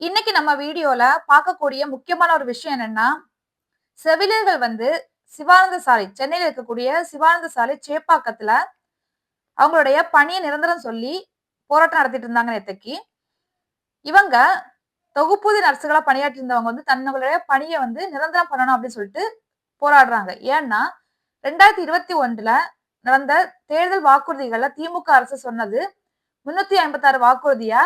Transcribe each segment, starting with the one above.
இன்னைக்கு நம்ம வீடியோல பார்க்கக்கூடிய முக்கியமான ஒரு விஷயம் என்னன்னா செவிலியர்கள் வந்து சிவானந்த சாலை சென்னையில் இருக்கக்கூடிய சிவானந்த சாலை சேப்பாக்கத்துல அவங்களுடைய பணியை நிரந்தரம் சொல்லி போராட்டம் நடத்திட்டு இருந்தாங்க நேத்தைக்கு. இவங்க தொகுப்பூதி நர்ஸுகளா பணியாற்றி இருந்தவங்க வந்து தன்னுடைய பணியை வந்து நிரந்தரம் பண்ணணும் அப்படின்னு சொல்லிட்டு போராடுறாங்க. ஏன்னா ரெண்டாயிரத்தி இருபத்தி ஒன்றுல நடந்த தேர்தல் வாக்குறுதிகள்ல திமுக அரசு சொன்னது முன்னூத்தி ஐம்பத்தாறு வாக்குறுதியா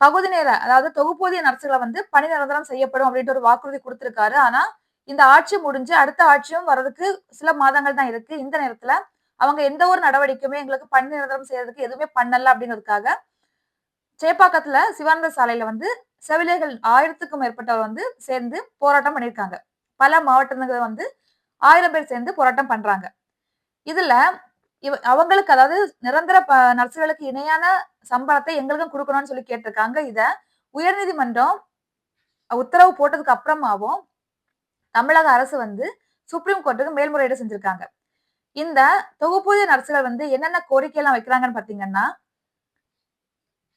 பகுதி நேர அதாவது தொகுப்பூதிய நர்சுகளை வந்து பணி நிரந்தரம் செய்யப்படும் அப்படின்ட்டு ஒரு வாக்குறுதி கொடுத்திருக்காரு. ஆனா இந்த ஆட்சி முடிஞ்சு அடுத்த ஆட்சியும் வர்றதுக்கு சில மாதங்கள் தான் இருக்கு. இந்த நேரத்துல அவங்க எந்த ஒரு நடவடிக்கையுமே எங்களுக்கு பணி நிரந்தரம் செய்யறதுக்கு எதுவுமே பண்ணல அப்படிங்கிறதுக்காக சேப்பாக்கத்துல சிவானந்த சாலையில வந்து செவிலியர்கள் ஆயிரத்துக்கும் மேற்பட்டவர் வந்து சேர்ந்து போராட்டம் பண்ணியிருக்காங்க. பல மாவட்டங்கள் வந்து ஆயிரம் பேர் சேர்ந்து போராட்டம் பண்றாங்க. இதுல இவ அவங்களுக்கு அதாவது நிரந்தர ப- நர்சுகளுக்கு இணையான சம்பளத்தை எங்களுக்கும் கொடுக்கணும்னு சொல்லி கேட்டிருக்காங்க. இத உயர்நீதிமன்றம் உத்தரவு போட்டதுக்கு அப்புறமாவும் தமிழக அரசு வந்து சுப்ரீம் கோர்ட்டுக்கு மேல்முறையீடு செஞ்சிருக்காங்க. இந்த தொகுப்பூதிய நர்ஸுகள் வந்து என்னென்ன கோரிக்கை எல்லாம் வைக்கிறாங்கன்னு பாத்தீங்கன்னா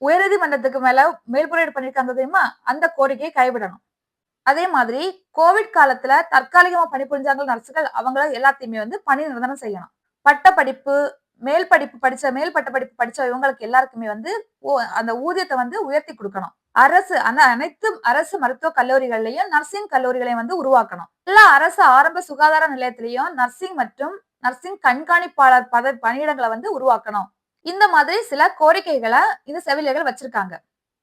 உயர்நீதிமன்றத்துக்கு மேல மேல்முறையீடு பண்ணிருக்காங்க தெரியுமா? அந்த கோரிக்கையை கைவிடணும். அதே மாதிரி கோவிட் காலத்துல தற்காலிகமா பணிபுரிஞ்சாங்க நர்ஸுகள் அவங்கள எல்லாத்தையுமே வந்து பணி நிரந்தரம் செய்யணும். பட்ட படிப்பு மேல் படிப்பு படிச்ச மேல் பட்ட படிப்பு படிச்ச இவங்களுக்கு எல்லாருக்குமே வந்து ஓ- அந்த ஊதியத்தை வந்து உயர்த்தி கொடுக்கணும். அரசு அந்த அனைத்து அரசு மருத்துவ கல்லூரிகள்லயும் நர்சிங் கல்லூரிகளையும் வந்து உருவாக்கணும். எல்லா அரசு ஆரம்ப சுகாதார நிலையத்திலையும் நர்சிங் மற்றும் நர்சிங் கண்காணிப்பாளர் பத பணியிடங்களை வந்து உருவாக்கணும். இந்த மாதிரி சில கோரிக்கைகளை இந்த செவிலியர்கள் வச்சிருக்காங்க.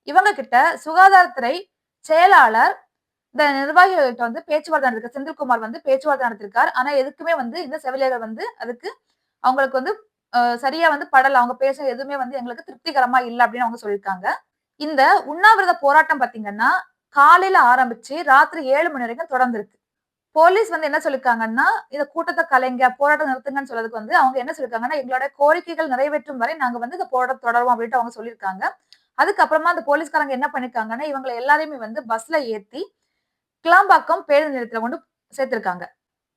இவங்க கிட்ட சுகாதாரத்துறை செயலாளர் இந்த நிர்வாகிகள்கிட்ட வந்து பேச்சுவார்த்தை நடத்திருக்க செந்தில்குமார் வந்து பேச்சுவார்த்தை நடத்திருக்கார். ஆனா எதுக்குமே வந்து இந்த செவிலியர்கள் வந்து அதுக்கு அவங்களுக்கு வந்து சரியா வந்து படல. அவங்க பேச எதுவுமே வந்து எங்களுக்கு திருப்திகரமா இல்லை அப்படின்னு அவங்க சொல்லியிருக்காங்க. இந்த உண்ணாவிரத போராட்டம் பாத்தீங்கன்னா காலையில ஆரம்பிச்சு ராத்திரி ஏழு மணி வரைக்கும் தொடர்ந்துருக்கு. போலீஸ் வந்து என்ன சொல்லிருக்காங்கன்னா இந்த கூட்டத்தை கலைங்க போராட்டம் நிறுத்துங்கன்னு சொல்றதுக்கு வந்து அவங்க என்ன சொல்லிருக்காங்கன்னா எங்களோட கோரிக்கைகள் நிறைவேற்றும் வரை நாங்க வந்து இந்த போராட்டம் தொடருவோம் அப்படின்ட்டு அவங்க சொல்லியிருக்காங்க. அதுக்கப்புறமா அந்த போலீஸ்காரங்க என்ன பண்ணிருக்காங்கன்னா இவங்களை எல்லாரையுமே வந்து பஸ்ல ஏத்தி கிளாம்பாக்கம் பேருந்து நிலையத்துல கொண்டு சேர்த்திருக்காங்க.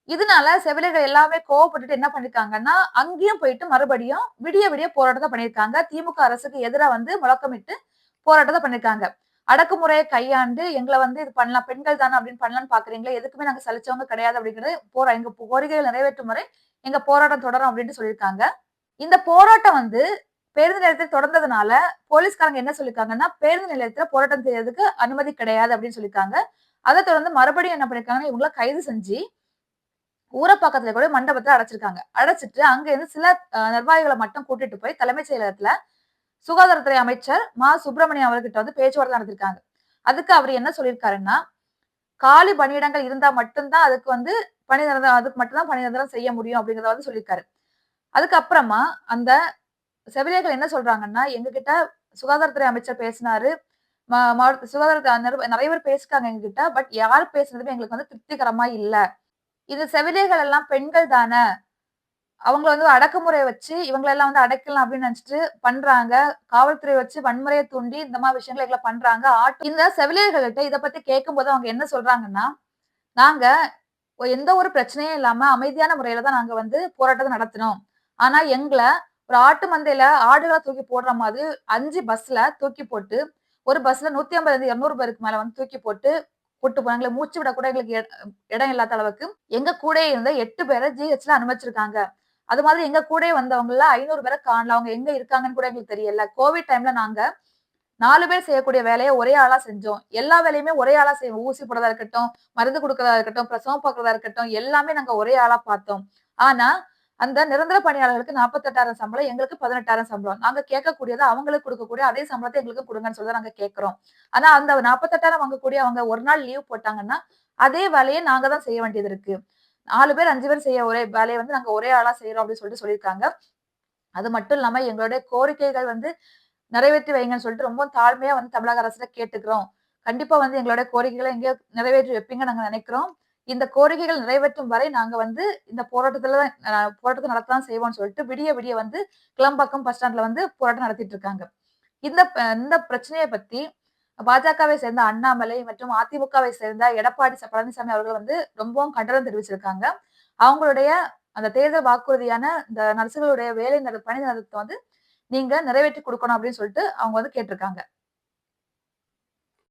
இதனால செவிலியர்கள் எல்லாமே கோவப்பட்டுட்டு என்ன பண்ணிருக்காங்கன்னா அங்கேயும் போயிட்டு மறுபடியும் விடிய விடிய போராட்டத்தை பண்ணிருக்காங்க. திமுக அரசுக்கு எதிரா வந்து முழக்கமிட்டு போராட்டத்தை பண்ணிருக்காங்க. அடக்குமுறையை கையாண்டு எங்களை வந்து இது பண்ணலாம் பெண்கள் தானே அப்படின்னு பண்ணலாம்னு பாக்குறீங்களா எதுக்குமே நாங்க சலிச்சவங்க கிடையாது அப்படிங்கிறது போரா எங்க கோரிக்கைகள் நிறைவேற்றும் வரை எங்க போராட்டம் தொடரும் அப்படின்ட்டு சொல்லியிருக்காங்க. இந்த போராட்டம் வந்து பேருந்து நிலையத்தில் தொடர்ந்ததுனால போலீஸ்காரங்க என்ன சொல்லியிருக்காங்கன்னா பேருந்து நிலையத்துல போராட்டம் செய்யறதுக்கு அனுமதி கிடையாது அப்படின்னு சொல்லியிருக்காங்க அதை தொடர்ந்து மறுபடியும் என்ன பண்ணிருக்காங்கன்னா இவங்கள கைது செஞ்சு ஊரை பக்கத்துல கூட மண்டபத்தை அடைச்சிருக்காங்க. அடைச்சிட்டு அங்க இருந்து சில நிர்வாகிகளை மட்டும் கூட்டிட்டு போய் தலைமைச் செயலகத்துல சுகாதாரத்துறை அமைச்சர் மா. சுப்பிரமணியம் அவர்கிட்ட வந்து பேச்சுவார்த்தை நடத்திருக்காங்க. அதுக்கு அவர் என்ன சொல்லியிருக்காருன்னா காலி பணியிடங்கள் இருந்தா மட்டும்தான் அதுக்கு வந்து பணி நிரந்தரம் அதுக்கு மட்டும்தான் பணி நிரந்தரம் செய்ய முடியும் அப்படிங்கறத வந்து சொல்லியிருக்காரு. அதுக்கப்புறமா அந்த செவிலியர்கள் என்ன சொல்றாங்கன்னா எங்ககிட்ட சுகாதாரத்துறை அமைச்சர் பேசினாரு ம- மாவட்ட சுகாதார நிறைய பேர் பேசிருக்காங்க எங்ககிட்ட பட் யார் பேசுறதுமே எங்களுக்கு வந்து திருப்திகரமா இல்ல. இது செவிலியர்கள் எல்லாம் பெண்கள் தானே? அவங்கள வந்து அடக்குமுறையை வச்சு இவங்களெல்லாம் வந்து அடக்கலாம் அப்படின்னு நினைச்சிட்டு பண்றாங்க. காவல்துறை வச்சு வன்முறையை தூண்டி இந்த மாதிரி விஷயங்களை எங்களை பண்றாங்க. ஆட்டு இந்த செவிலியர்கள்ட்ட இதை பத்தி கேட்கும்போது அவங்க என்ன சொல்றாங்கன்னா நாங்க எந்த ஒரு பிரச்சனையும் இல்லாம அமைதியான முறையில தான் நாங்க வந்து போராட்டத்தை நடத்தினோம். ஆனா எங்களை ஒரு ஆட்டு மந்தையில ஆடுகளை தூக்கி போடுற மாதிரி அஞ்சு பஸ்ல தூக்கி போட்டு ஒரு பஸ்ல நூத்தி ஐம்பது இருநூறு பேருக்கு மேல வந்து தூக்கி போட்டு கூட்டு போனாங்க. மூச்சு விட கூட எங்களுக்கு இடம் இல்லாத அளவுக்கு எங்க கூட இருந்த எட்டு பேரை ஜிஹெச்ல அனுமதிச்சிருக்காங்க. அது மாதிரி எங்க கூட வந்தவங்கள ஐநூறு பேரை காணல. அவங்க எங்க இருக்காங்கன்னு கூட எங்களுக்கு தெரியல. கோவிட் டைம்ல நாங்க நாலு பேர் செய்யக்கூடிய வேலையை ஒரே ஆளா செஞ்சோம். எல்லா வேலையுமே ஒரே ஆளா செய்வோம். ஊசி போடுறதா இருக்கட்டும் மருந்து கொடுக்கறதா இருக்கட்டும் பிரசவம் பார்க்கறதா இருக்கட்டும் எல்லாமே நாங்க ஒரே ஆளா பார்த்தோம். ஆனா அந்த நிரந்தர பணியாளர்களுக்கு நாற்பத்தெட்டாயிரம் சம்பளம் எங்களுக்கு பதினெட்டாயிரம் சம்பளம். நாங்க கேட்கக்கூடியது அவங்களுக்கு கொடுக்கக்கூடிய அதே சம்பளத்தை எங்களுக்கு கொடுங்கன்னு சொல்லி நாங்க கேட்கிறோம். ஆனா அந்த நாற்பத்தெட்டாயிரம் வாங்கக்கூடிய அவங்க ஒரு நாள் லீவ் போட்டாங்கன்னா அதே வேலையை நாங்க தான் செய்ய வேண்டியது இருக்கு. நாலு பேர் அஞ்சு பேர் செய்ய ஒரே வேலையை வந்து நாங்க ஒரே ஆளா செய்யறோம் அப்படின்னு சொல்லிட்டு சொல்லியிருக்காங்க. அது மட்டும் இல்லாம எங்களுடைய கோரிக்கைகள் வந்து நிறைவேற்றி வைங்கன்னு சொல்லிட்டு ரொம்ப தாழ்மையா வந்து தமிழக அரசுல கேட்டுக்கிறோம். கண்டிப்பா வந்து எங்களுடைய கோரிக்கைகளை எங்கேயோ நிறைவேற்றி வைப்பீங்க நாங்க நினைக்கிறோம். இந்த கோரிக்கைகள் நிறைவேற்றும் வரை நாங்க வந்து இந்த போராட்டத்துல தான் போராட்டத்தை நடத்தலாம் செய்வோம்னு சொல்லிட்டு விடிய விடிய வந்து கிளம்பாக்கம் பஸ் ஸ்டாண்ட்ல வந்து போராட்டம் நடத்திட்டு இருக்காங்க. இந்த இந்த பிரச்சனையை பத்தி பாஜகவை சேர்ந்த அண்ணாமலை மற்றும் அதிமுகவை சேர்ந்த எடப்பாடி பழனிசாமி அவர்கள் வந்து ரொம்பவும் கண்டனம் தெரிவிச்சிருக்காங்க. அவங்களுடைய அந்த தேர்தல் வாக்குறுதியான இந்த நர்சுகளுடைய வேலை நிற- பணி நிறுத்தத்தை வந்து நீங்க நிறைவேற்றி கொடுக்கணும் அப்படின்னு சொல்லிட்டு அவங்க வந்து கேட்டிருக்காங்க.